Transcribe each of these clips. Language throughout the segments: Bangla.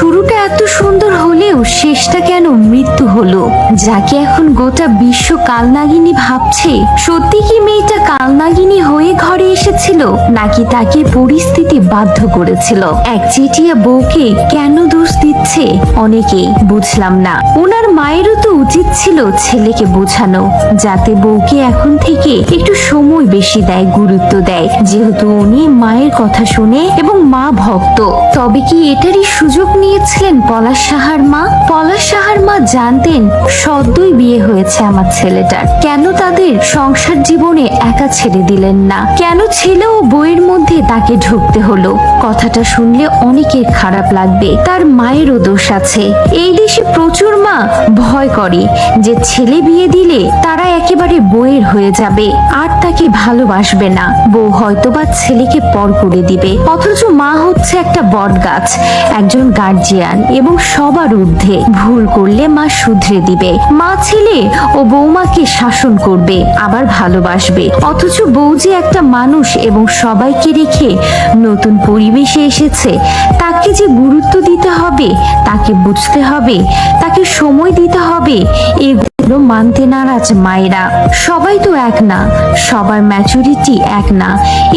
শুরুটা এত সুন্দর হলেও শেষটা কেন মৃত্যু হলো? যাকে এখন গোটা বিশ্ব কালনাগিনী ভাবছে, সত্যি কি মেয়েটা কালনাগিনী হয়ে ঘরে এসেছিল, নাকি তাকে পরিস্থিতি বাধ্য করেছিল? এক চেটিয়া বউকে কেন দোষ দিচ্ছে অনেকেই বুঝলাম না। ওনার মায়েরও উচিত ছিল ছেলেকে বোঝানো, যাতে বউকে এখন থেকে একটু সময় বেশি দেয়, গুরুত্ব দেয়। যেহেতু উনি মায়ের কথা শুনে এবং মা ভক্ত, তবে কি এটারই সুযোগ নিয়েছিলেন পলাশ সাহার মা? পলাশ সাহার মা জানতেন সদ্যই বিয়ে হয়েছে আমার ছেলেটার কেন তাদের সংসার জীবনে একা ছেড়ে দিলেন না? কেন ছেলে ও বইয়ের মধ্যে তাকে ঢুকতে হলো? কথাটা শুনলে অনেকের খারাপ লাগবে, তার মায়েরও দোষ আছে। এই দেশে প্রচুর মা ভয় করে। যে ছেলে বিয়ে দিলে তারা একেবারে বইয়ের হয়ে যাবে, আর তাকে ভালোবাসবে না। বউ হয়তোবা ছেলেকে পর করে দিবে। অথচ মা হচ্ছে একটা বট গাছ একজন গার্জিয়ান এবং সবার ঊর্ধ্বে। ভুল করলে মা শুধরে দিবে। মা ছেলে ও বৌমাকে শাসন করবে, আবার ভালোবাসবে। অথচ বউ যে একটা মানুষ এবং সবাইকে রেখে নতুন পরিবেশে এসেছে, তাকে যে গুরুত্ব দিতে হবে তাকে বুঝতে হবে তাকে সময় দিতে হবে। মানতে নারাজ মায়েরা। সবাই তো এক না, সবার ম্যাচুরিটি এক না।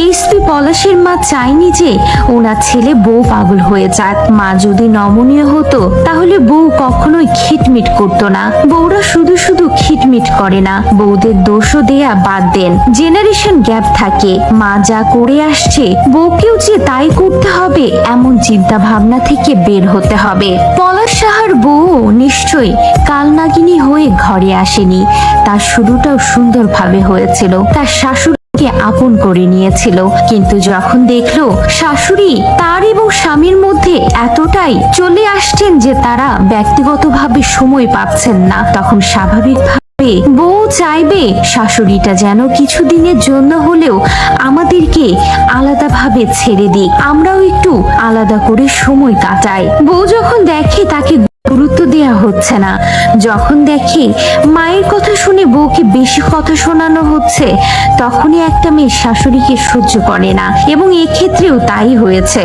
এসপি পলাশের মা চায়নি যে ওনার ছেলে বউ পাগল হয়ে যাক। মা যদি নমনীয় হতো, তাহলে বউ কখনোই খিটমিট করতো না। বউরা শুধু শুধু খিটমিট করে না। বউদের দোষও দেয়া বাদ দেন। জেনারেশন গ্যাপ থাকে। মা যা করে আসছে, বউকেও যে তাই করতে হবে, এমন চিন্তা ভাবনা থেকে বের হতে হবে। পলাশ সাহার বউ নিশ্চয়ই কালনাগিনী হয়ে ঘরে আসেনি। তার শুরুটাও সুন্দরভাবে হয়েছিল। তার শাশুড়ি আপন করে নিয়েছিল। কিন্তু যখন দেখল শাশুড়ি তার এবং স্বামীর মধ্যে এতটাই চলে আসছেন যে তারা ব্যক্তিগতভাবে সময় পাচ্ছেন না, তখন স্বাভাবিকভাবে বউ চাইবে শাশুড়িটা যেন কিছুদিনের জন্য হলেও আমাদেরকে আলাদাভাবে ছেড়ে দিক। আমরাও একটু আলাদা করে সময় কাটাই। বউ যখন দেখে তাকে দেওয়া হচ্ছে না। যখন দেখে মায়ের কথা শুনে বউকে বেশি কথা শোনানো হচ্ছে, তখনই একটা মেয়ে শাশুড়িকে সহ্য করে না, এবং এক্ষেত্রেও তাই হয়েছে।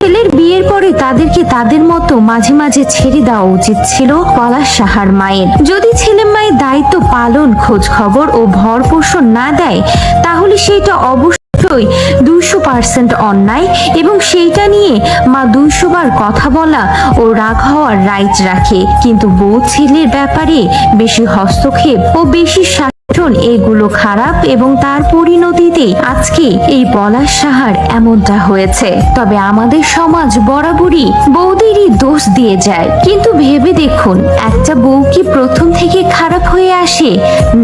ছেলের বিয়ের পরে তাদেরকে তাদের মতো মাঝে মাঝে ছেড়ে দেওয়া উচিত ছিল পলাশ সাহার মায়ের। যদি ছেলে মায়ের দায়িত্ব পালন, খোঁজ খবর ও ভর পোষণ না দেয়, তাহলে সেটা অবশ্যই দুইশো পার্সেন্ট অন্যায় এবং সেইটা নিয়ে মা দুইশো বার কথা বলা ও রাগ হওয়ার রাইট রাখে। কিন্তু বউ ছেলের ব্যাপারে বেশি হস্তক্ষেপ ও বেশি শাসন এগুলো খারাপ এবং তার পরিণতিতে আজকে এই পলাশ সাহার এমনটা হয়েছে। তবে আমাদের সমাজ বরাবরই বৌদেরই দোষ দিয়ে যায়। কিন্তু ভেবে দেখুন, একটা বউ কি প্রথম থেকে খারাপ হয়ে আসে?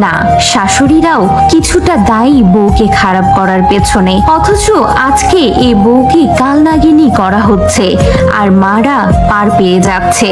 না, শাশুড়িরাও কিছুটা দায়ী বউকে খারাপ করার পেছনে। অথচ আজকে এই বউকে কালনাগিনী করা হচ্ছে, আর মারা পার পেয়ে যাচ্ছে।